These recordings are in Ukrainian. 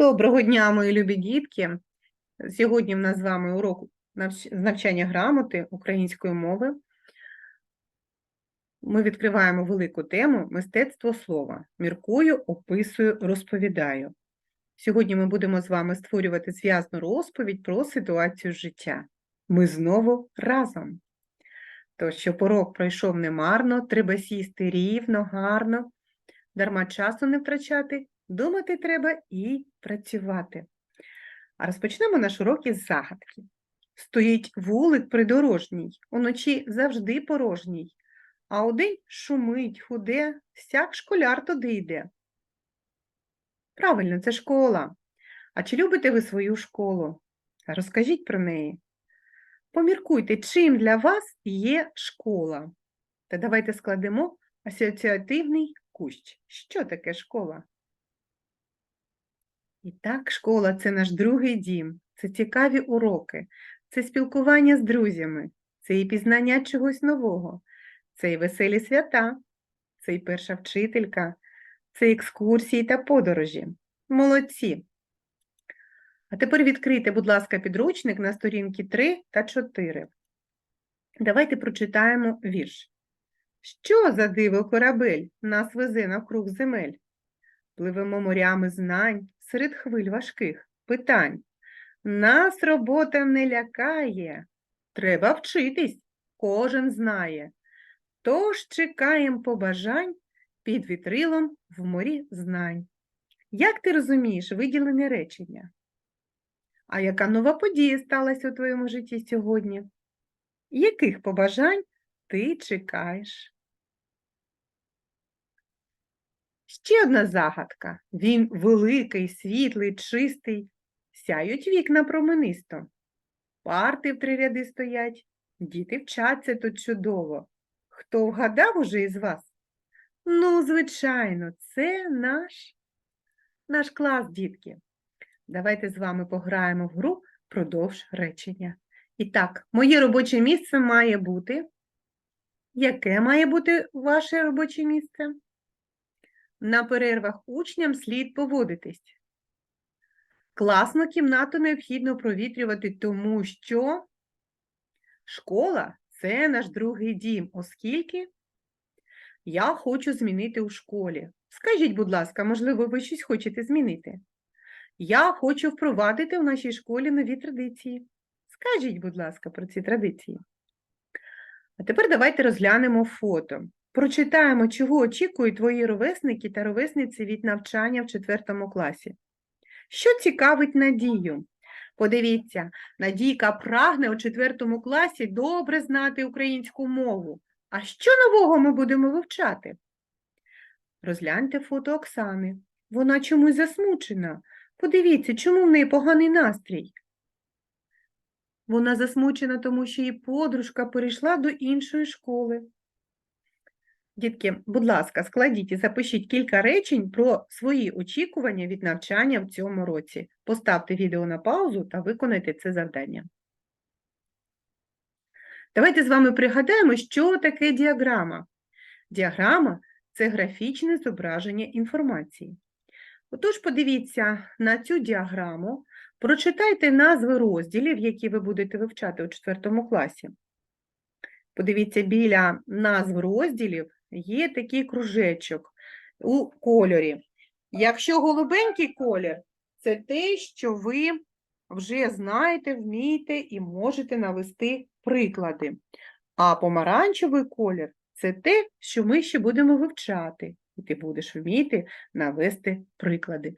Доброго дня, мої любі дітки. Сьогодні в нас з вами урок з навчання грамоти української мови. Ми відкриваємо велику тему мистецтво слова. Міркую, описую, розповідаю. Сьогодні ми будемо з вами створювати зв'язну розповідь про ситуацію життя. Ми знову разом. Тож, щоб урок пройшов немарно, треба сісти рівно, гарно, дарма часу не втрачати, думати треба і працювати. А розпочнемо наш урок із загадки. Стоїть вулик придорожній, уночі завжди порожній, а удень шумить, худе, всяк школяр туди йде. Правильно, це школа. А чи любите ви свою школу? Розкажіть про неї. Поміркуйте, чим для вас є школа. Та давайте складемо асоціативний кущ. Що таке школа? І так, школа це наш другий дім, це цікаві уроки, це спілкування з друзями, це і пізнання чогось нового, це і веселі свята, це і перша вчителька, це екскурсії та подорожі. Молодці! А тепер відкрийте, будь ласка, підручник на сторінки 3 та 4. Давайте прочитаємо вірш. Що за диво корабель нас везе навкруг земель? Пливемо морями знань серед хвиль важких питань. Нас робота не лякає, треба вчитись, кожен знає. Тож чекаєм побажань під вітрилом в морі знань. Як ти розумієш виділене речення? А яка нова подія сталася у твоєму житті сьогодні? Яких побажань ти чекаєш? Ще одна загадка. Він великий, світлий, чистий, сяють вікна променисто. Парти в три ряди стоять, діти вчаться тут чудово. Хто вгадав уже із вас? Ну, звичайно, це наш, наш клас, дітки. Давайте з вами пограємо в гру продовж речення. І так, моє робоче місце має бути. Яке має бути ваше робоче місце? На перервах учням слід поводитись. Класну кімнату необхідно провітрювати, тому що школа це наш другий дім, оскільки я хочу змінити у школі. Скажіть, будь ласка, можливо, ви щось хочете змінити? Я хочу впровадити в нашій школі нові традиції. Скажіть, будь ласка, про ці традиції. А тепер давайте розглянемо фото. Прочитаємо, чого очікують твої ровесники та ровесниці від навчання в 4 класі. Що цікавить Надію? Подивіться, Надійка прагне у 4 класі добре знати українську мову. А що нового ми будемо вивчати? Розгляньте фото Оксани. Вона чомусь засмучена. Подивіться, чому в неї поганий настрій. Вона засмучена, тому що її подружка перейшла до іншої школи. Дітки, будь ласка, складіть і запишіть кілька речень про свої очікування від навчання в цьому році. Поставте відео на паузу та виконайте це завдання. Давайте з вами пригадаємо, що таке діаграма. Діаграма це графічне зображення інформації. Отож, подивіться на цю діаграму, прочитайте назви розділів, які ви будете вивчати у 4 класі. Подивіться, біля назв розділів є такий кружечок у кольорі. Якщо голубенький колір, це те, що ви вже знаєте, вмієте і можете навести приклади. А помаранчевий колір це те, що ми ще будемо вивчати, і ти будеш вміти навести приклади.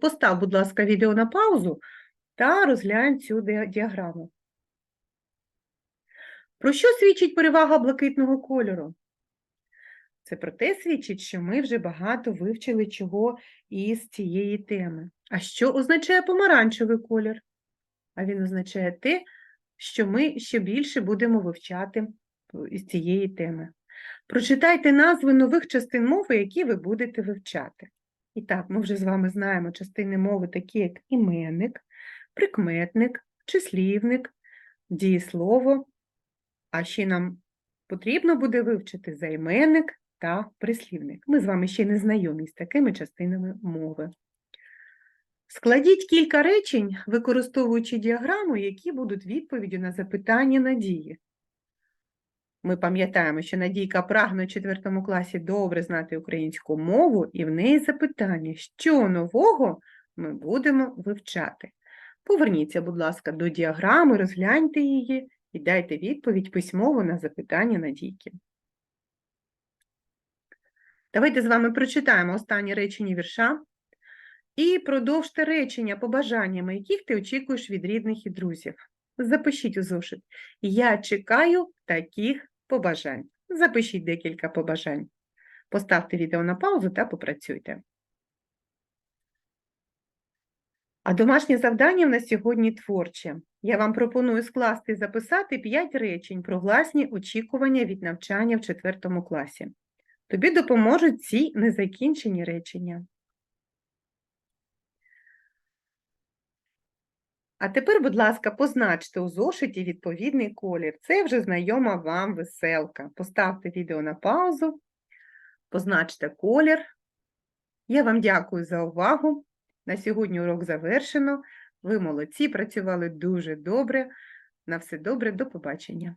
Постав, будь ласка, відео на паузу та розглянь цю діаграму. Про що свідчить перевага блакитного кольору? Це про те свідчить, що ми вже багато вивчили чого із цієї теми. А що означає помаранчевий колір? А він означає те, що ми ще більше будемо вивчати е, із цієї теми. Прочитайте назви нових частин мови, які ви будете вивчати. І так, ми вже з вами знаємо частини мови, такі як іменник, прикметник, числівник, дієслово. А ще нам потрібно буде вивчити займенник та прислівник. Ми з вами ще не знайомі з такими частинами мови. Складіть кілька речень, використовуючи діаграму, які будуть відповіддю на запитання Надії. Ми пам'ятаємо, що Надійка прагне у 4 класі добре знати українську мову, і в неї запитання, що нового ми будемо вивчати. Поверніться, будь ласка, до діаграми, розгляньте її і дайте відповідь письмово на запитання Надійки. Давайте з вами прочитаємо останнє речення вірша і продовжте речення побажаннями, яких ти очікуєш від рідних і друзів. Запишіть у зошит. Я чекаю таких побажань. Запишіть декілька побажань. Поставте відео на паузу та попрацюйте. А домашнє завдання в нас сьогодні творче. Я вам пропоную скласти і записати 5 речень про власні очікування від навчання в 4 класі. Тобі допоможуть ці незакінчені речення. А тепер, будь ласка, позначте у зошиті відповідний колір. Це вже знайома вам веселка. Поставте відео на паузу, позначте колір. Я вам дякую за увагу. На сьогодні урок завершено. Ви молодці, працювали дуже добре. На все добре, до побачення.